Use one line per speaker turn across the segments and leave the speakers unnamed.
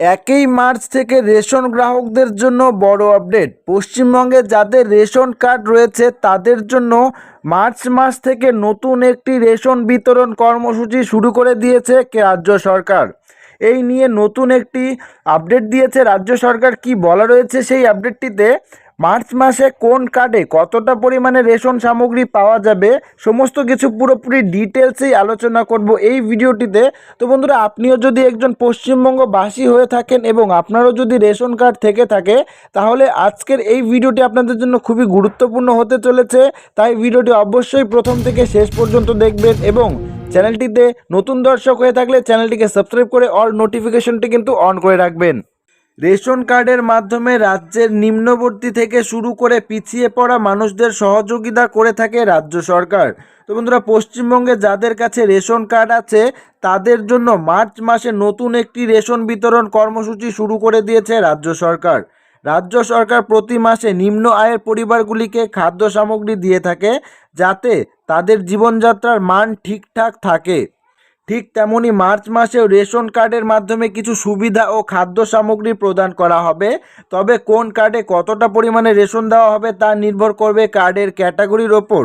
একই মার্চ থেকে রেশন গ্রাহকদের জন্য বড় আপডেট। পশ্চিমবঙ্গে যাদের রেশন কার্ড রয়েছে, তাদের জন্য মার্চ মাস থেকে নতুন একটি রেশন বিতরণ কর্মসূচি শুরু করে দিয়েছে রাজ্য সরকার। এই নিয়ে নতুন একটি আপডেট দিয়েছে রাজ্য সরকার। কি বলা রয়েছে সেই আপডেটটিতে? মার্চ মাসে কোন কার্ডে কতটা পরিমাণে রেশন সামগ্রী পাওয়া যাবে, সমস্ত কিছু পুরোপুরি ডিটেলসেই আলোচনা করব এই ভিডিওটিতে। তো বন্ধুরা, আপনিও যদি একজন পশ্চিমবঙ্গবাসী হয়ে থাকেন এবং আপনারও যদি রেশন কার্ড থেকে থাকে, তাহলে আজকের এই ভিডিওটি আপনাদের জন্য খুবই গুরুত্বপূর্ণ হতে চলেছে। তাই ভিডিওটি অবশ্যই প্রথম থেকে শেষ পর্যন্ত দেখবেন এবং চ্যানেলটিতে নতুন দর্শক হয়ে থাকলে চ্যানেলটিকে সাবস্ক্রাইব করে অল নোটিফিকেশনটি কিন্তু অন করে রাখবেন। রেশন কার্ডের মাধ্যমে রাজ্যের নিম্নবর্তী থেকে শুরু করে পিছিয়ে পড়া মানুষদের সহযোগিতা করে থাকে রাজ্য সরকার। তো বন্ধুরা, পশ্চিমবঙ্গে যাদের কাছে রেশন কার্ড আছে, তাদের জন্য মার্চ মাসে নতুন একটি রেশন বিতরণ কর্মসূচি শুরু করে দিয়েছে রাজ্য সরকার। রাজ্য সরকার প্রতি মাসে নিম্ন আয়ের পরিবারগুলিকে খাদ্য সামগ্রী দিয়ে থাকে, যাতে তাদের জীবনযাত্রার মান ঠিকঠাক থাকে। ঠিক তেমনি মার্চ মাসেও রেশন কার্ডের মাধ্যমে কিছু সুবিধা ও খাদ্য সামগ্রী প্রদান করা হবে। তবে কোন কার্ডে কতটা পরিমাণে রেশন দেওয়া হবে তা নির্ভর করবে কার্ডের ক্যাটাগরির ওপর।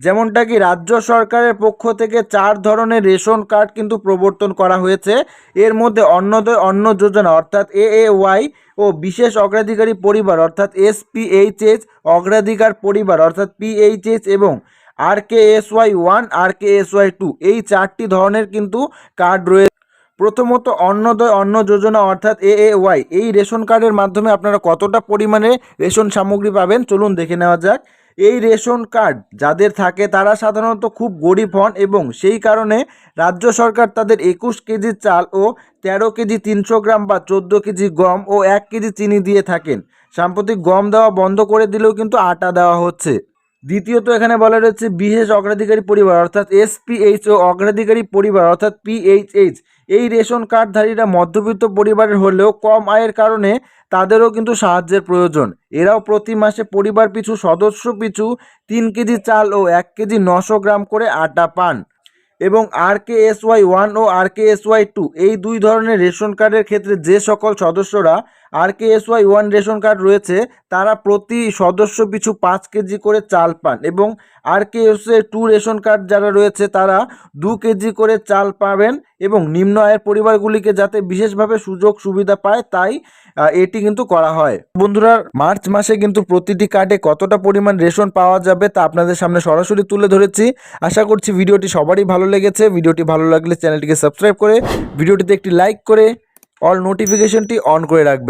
যেমনটা কি রাজ্য সরকারের পক্ষ থেকে চার ধরনের রেশন কার্ড কিন্তু প্রবর্তন করা হয়েছে। এর মধ্যে অন্নদয় অন্ন যোজনা অর্থাৎ এ এ ওয়াই ও বিশেষ অগ্রাধিকারী পরিবার অর্থাৎ এস পি এইচ এস অগ্রাধিকার পরিবার অর্থাৎ পিএইচএস এবং R K S Y one, R K S Y two, এই চারটি ধরনের কিন্তু কার্ড রয়েছে প্রথমত অন্নদয়, অন্ন যোজনা অর্থাৎ এ এ ওয়াই, এই রেশন কার্ডের মাধ্যমে আপনারা কতটা পরিমাণে রেশন সামগ্রী পাবেন? চলুন দেখে নেওয়া যাক। এই রেশন কার্ড যাদের থাকে তারা সাধারণত খুব গরিব হন এবং সেই কারণে রাজ্য সরকার তাদের একুশ কেজি চাল ও তেরো কেজি তিনশো গ্রাম বা চোদ্দ কেজি গম ও এক কেজি চিনি দিয়ে থাকেন। সাম্প্রতিক গম দেওয়া বন্ধ করে দিলেও কিন্তু আটা দেওয়া হচ্ছে। দ্বিতীয়ত এখানে বলা রয়েছে বিশেষ অগ্রাধিকারী পরিবার, অর্থাৎ এসপিএইচ ও অগ্রাধিকারী পরিবার, অর্থাৎ পিএইচএইচ এই রেশন কার্ডধারীরা মধ্যবিত্ত পরিবারের হলেও কম আয়ের কারণে তাদেরও কিন্তু সাহায্যের প্রয়োজন। এরাও প্রতি মাসে পরিবার পিছু, সদস্য পিছু তিন কেজি চাল ও এক কেজি নশো গ্রাম করে আটা পান। এবং R K S Y one ও R K S Y two এই দুই ধরনের রেশন কার্ডের ক্ষেত্রে যে সকল সদস্যরা R K S Y one ration card রয়েছে, তারা প্রতি সদস্য পিছু পাঁচ কেজি করে চাল পান এবং R K S Y two ration card যারা রয়েছে, তারা দু কেজি করে চাল পাবেন এবং নিম্ন আয়ের পরিবারগুলিকে যাতে বিশেষভাবে সুযোগ সুবিধা পায়, তাই এটি কিন্তু করা হয়। বন্ধুরা, মার্চ মাসে কিন্তু প্রতিটি কার্ডে কতটা পরিমাণ রেশন পাওয়া যাবে তা আপনাদের সামনে সরাসরি তুলে ধরেছি। আশা করছি ভিডিওটি সবারই ভালো লেগেছে। ভিডিওটি ভালো লাগলে চ্যানেলটিকে সাবস্ক্রাইব করে, ভিডিওটিতে একটি লাইক করে অল নোটিফিকেশনটি অন করে রাখবেন